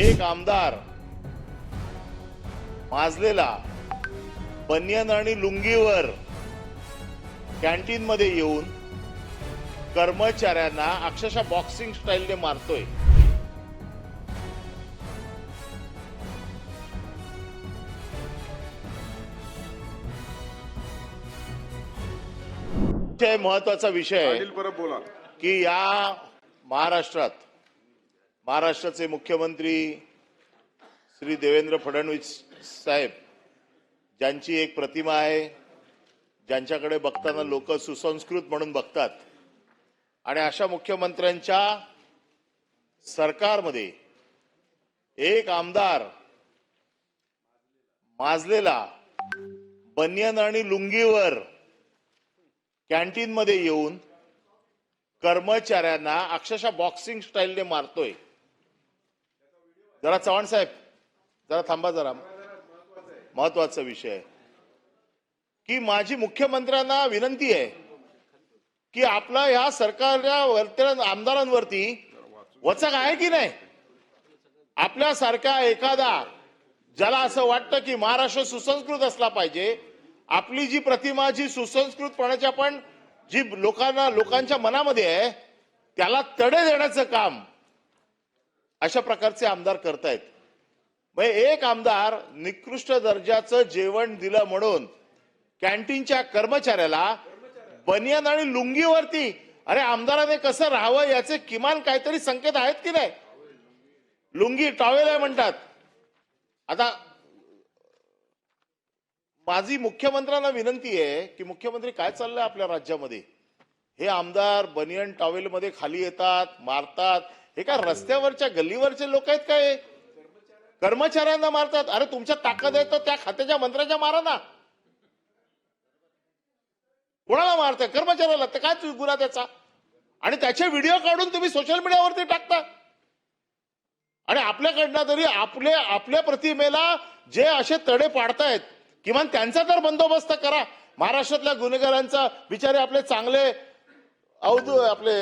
एक आमदार माजलेला बनियन आणि लुंगीवर कॅन्टीन मध्ये येऊन कर्मचाऱ्यांना अक्षरशः बॉक्सिंग स्टाईलने मारतोय. महत्त्वाचा विषय बोला. की या महाराष्ट्रात महाराष्ट्राचे मुख्यमंत्री श्री देवेंद्र फडणवीस साहेब ज्यांची एक प्रतिमा आहे ज्यांच्याकडे बघताना लोक सुसंस्कृत म्हणून बघतात आणि अशा मुख्यमंत्र्यांच्या सरकारमध्ये एक आमदार माजलेला बनियन आणि लुंगीवर कॅन्टीनमध्ये येऊन कर्मचाऱ्यांना अक्षरशः बॉक्सिंग स्टाईलने मारतोय. जरा चव्हाण साहेब जरा थांबा जरा. महत्त्वाचा विषय आहे. की माझी मुख्यमंत्र्यांना विनंती आहे की आपला ह्या सरकारच्या वर्तन आमदारांवरती वचक आहे की नाही? आपल्यासारखा एखादा ज्याला असं वाटतं की महाराष्ट्र सुसंस्कृत असला पाहिजे आपली जी प्रतिमा जी सुसंस्कृतपणाच्या पण जी लोकांना लोकांच्या मनामध्ये आहे त्याला तडे देण्याचं काम अशा प्रकारचे आमदार करतायत. मग एक आमदार निकृष्ट दर्जाचं जेवण दिलं म्हणून कॅन्टीनच्या कर्मचाऱ्याला बनियान आणि लुंगीवरती अरे आमदाराने कसं राहावं याचे किमान काहीतरी संकेत आहेत की नाही? लुंगी टॉवेल आहे म्हणतात. आता माझी मुख्यमंत्र्यांना विनंती आहे की मुख्यमंत्री काय चाललंय आपल्या राज्यामध्ये? हे आमदार बनियन टॉवेलमध्ये खाली येतात मारतात. हे काय रस्त्यावरच्या गल्लीवरचे लोक आहेत काय? कर्मचाऱ्यांना मारतात. अरे तुमच्या ताकद आहे तर त्या खात्याच्या मंत्र्याच्या मारा ना. कोणाला मारताय? कर्मचाऱ्याला. तर काय गुन्हा त्याचा? आणि त्याचे व्हिडिओ काढून तुम्ही सोशल मीडियावरती टाकता. आणि आपल्याकडनं तरी आपले आपल्या प्रतिमेला जे असे तडे पाडतायत किमान त्यांचा तर बंदोबस्त करा. महाराष्ट्रातल्या गुन्हेगारांचा बिचारे आपले चांगले अवधू आपले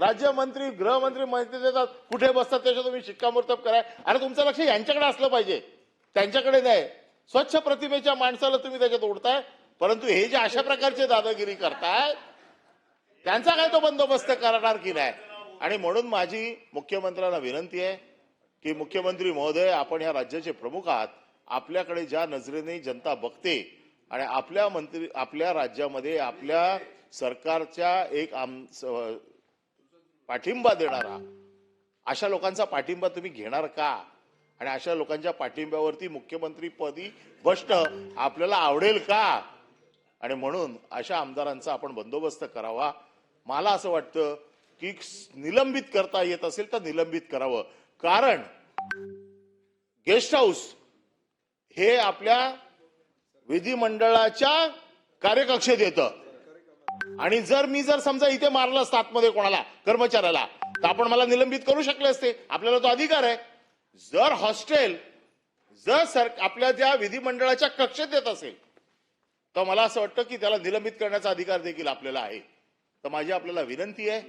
राज्यमंत्री गृहमंत्री माहिती देतात कुठे बसतात त्याच्या तुम्ही शिक्कामोर्तब करा आणि तुमचं लक्ष यांच्याकडे असलं पाहिजे. त्यांच्याकडे नाही. स्वच्छ प्रतिमेच्या माणसाला तुम्ही त्याच्यात ओढताय. परंतु हे जे अशा प्रकारचे दादागिरी करताय त्यांचा काय तो बंदोबस्त करणार की नाही? आणि म्हणून माझी मुख्यमंत्र्यांना विनंती आहे की मुख्यमंत्री महोदय आपण या राज्याचे प्रमुख आहात. आपल्याकडे ज्या नजरेने जनता बघते आणि आपल्या मंत्री आपल्या राज्यामध्ये आपल्या सरकारच्या एक आम पाठिंबा देणारा अशा लोकांचा पाठिंबा तुम्ही घेणार का? आणि अशा लोकांच्या पाठिंब्यावरती मुख्यमंत्री पदी आपल्याला आवडेल का? आणि म्हणून अशा आमदारांचा आपण बंदोबस्त करावा. मला असं वाटतं की निलंबित करता येत असेल तर निलंबित करावं. कारण गेस्ट हाऊस हे आपल्या विधिमंडळाच्या कार्यकक्षेत येतं. आणि जर मी जर समजा इथे मारलं असतं आतमध्ये कोणाला कर्मचाऱ्याला तर आपण मला निलंबित करू शकले असते. आपल्याला तो अधिकार आहे. जर हॉस्टेल जर सर आपल्या त्या विधिमंडळाच्या कक्षेत येत असेल तर मला असं वाटतं की त्याला निलंबित करण्याचा अधिकार देखील आपल्याला आहे. तर माझी आपल्याला विनंती आहे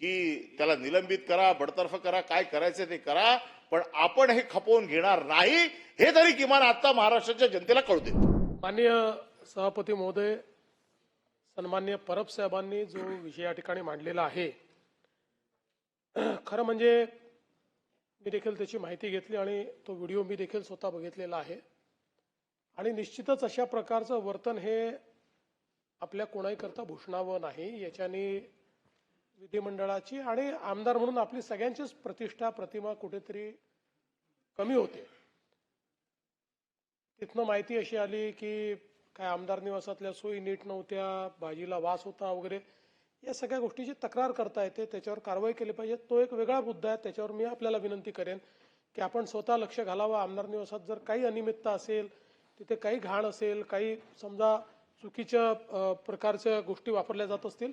की त्याला निलंबित करा बडतर्फ करा काय करायचं ते करा पण आपण हे खपवून घेणार नाही हे तरी किमान आता महाराष्ट्राच्या जनतेला कळू देत माननीय सभापती महोदय सन्मान्य परब साहेबांनी जो विषय या ठिकाणी मांडलेला आहे खरं म्हणजे मी देखील त्याची माहिती घेतली आणि तो व्हिडिओ मी देखील स्वतः बघितलेला आहे. आणि निश्चितच अशा प्रकारचं वर्तन हे आपल्या कोणाही करता भूषणावं नाही याच्याने विधिमंडळाची आणि आमदार म्हणून आपली सगळ्यांचीच प्रतिष्ठा प्रतिमा कुठेतरी कमी होते. तिथनं माहिती अशी आली की काय आमदार निवासातल्या सोयी नीट नव्हत्या भाजीला वास होता वगैरे या सगळ्या गोष्टीची तक्रार करता येते. त्याच्यावर कारवाई केली पाहिजे. तो एक वेगळा मुद्दा आहे. त्याच्यावर मी आपल्याला विनंती करेन की आपण स्वतः लक्ष घालावं. आमदार निवासात जर काही अनियमितता असेल तिथे काही घाण असेल काही समजा चुकीच्या प्रकारच्या गोष्टी वापरल्या जात असतील